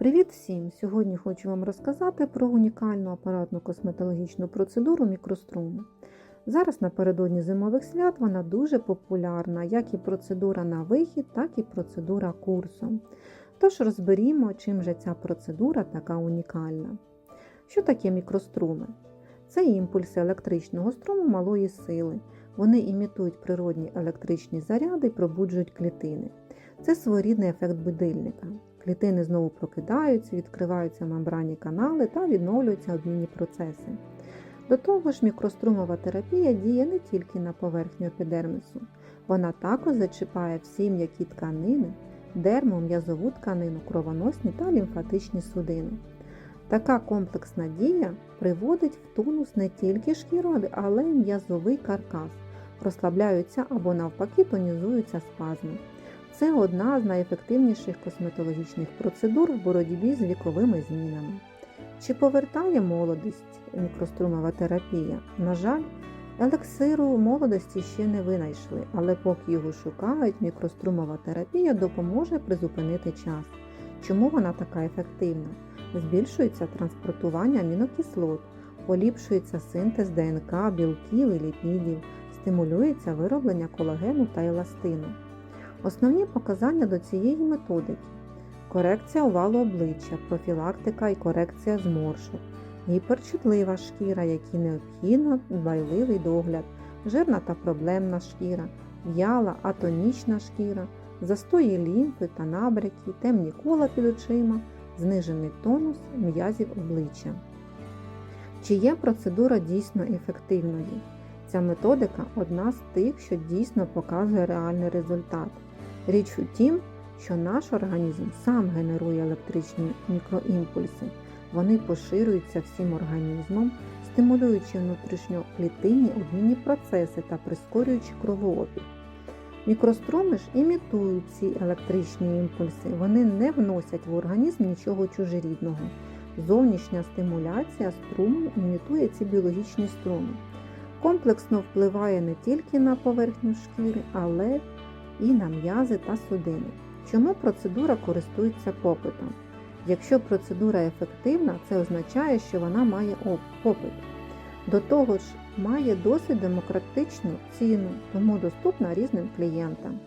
Привіт всім! Сьогодні хочу вам розказати про унікальну апаратну косметологічну процедуру мікроструми. Зараз напередодні зимових свят вона дуже популярна, як і процедура на вихід, так і процедура курсу. Тож розберімо, чим же ця процедура така унікальна. Що таке мікроструми? Це імпульси електричного струму малої сили. Вони імітують природні електричні заряди і пробуджують клітини. Це своєрідний ефект будильника. Клітини знову прокидаються, відкриваються мембранні канали та відновлюються обмінні процеси. До того ж, мікрострумова терапія діє не тільки на поверхню епідермісу, вона також зачіпає всі м'які тканини, дерму, м'язову тканину, кровоносні та лімфатичні судини. Така комплексна дія приводить в тонус не тільки шкіру, але й м'язовий каркас, розслабляються або навпаки тонізуються спазми. Це одна з найефективніших косметологічних процедур в боротьбі з віковими змінами. Чи повертає молодість мікрострумова терапія? На жаль, елексиру молодості ще не винайшли, але поки його шукають, мікрострумова терапія допоможе призупинити час. Чому вона така ефективна? Збільшується транспортування амінокислот, поліпшується синтез ДНК, білків і ліпідів, стимулюється вироблення колагену та еластину. Основні показання до цієї методики корекція овалу обличчя, профілактика і корекція зморшок, гіперчутлива шкіра, якій необхідно дбайливий догляд, жирна та проблемна шкіра, в'яла, атонічна шкіра, застої лімфи та набряки, темні кола під очима, знижений тонус м'язів обличчя. Чи є процедура дійсно ефективною? Ця методика одна з тих, що дійсно показує реальний результат. Річ у тім, що наш організм сам генерує електричні мікроімпульси. Вони поширюються всім організмом, стимулюючи внутрішньоклітинні обмінні процеси та прискорюючи кровообіг. Мікроструми ж імітують ці електричні імпульси, вони не вносять в організм нічого чужорідного. Зовнішня стимуляція струму імітує ці біологічні струми. Комплексно впливає не тільки на поверхню шкіри, але і на м'язи та судини. Чому процедура користується попитом? Якщо процедура ефективна, це означає, що вона має попит. До того ж, має досить демократичну ціну, тому доступна різним клієнтам.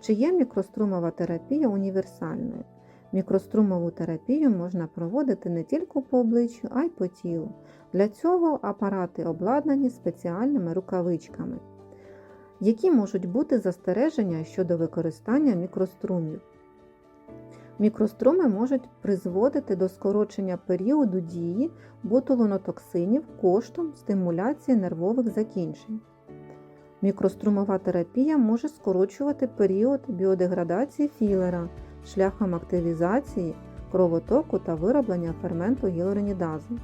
Чи є мікрострумова терапія універсальною? Мікрострумову терапію можна проводити не тільки по обличчю, а й по тілу. Для цього апарати обладнані спеціальними рукавичками. Які можуть бути застереження щодо використання мікрострумів? Мікроструми можуть призводити до скорочення періоду дії ботулонотоксинів коштом стимуляції нервових закінчень. Мікрострумова терапія може скорочувати період біодеградації філера шляхом активізації кровотоку та вироблення ферменту гіалуронідазу.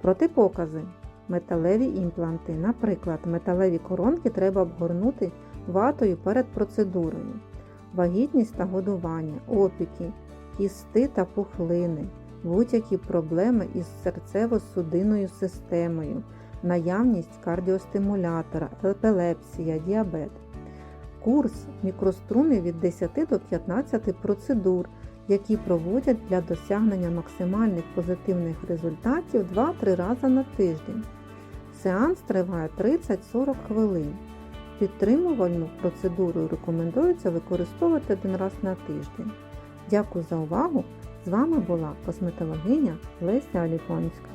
Протипокази металеві імпланти. Наприклад, металеві коронки треба обгорнути ватою перед процедурою, вагітність та годування, опіки, кісти та пухлини, будь-які проблеми із серцево-судинною системою, наявність кардіостимулятора, епілепсія, діабет. Курс мікрострумів від 10 до 15 процедур, які проводять для досягнення максимальних позитивних результатів 2-3 рази на тиждень. Сеанс триває 30-40 хвилин. Підтримувальну процедуру рекомендується використовувати один раз на тиждень. Дякую за увагу! З вами була косметологиня Леся Аліфонська.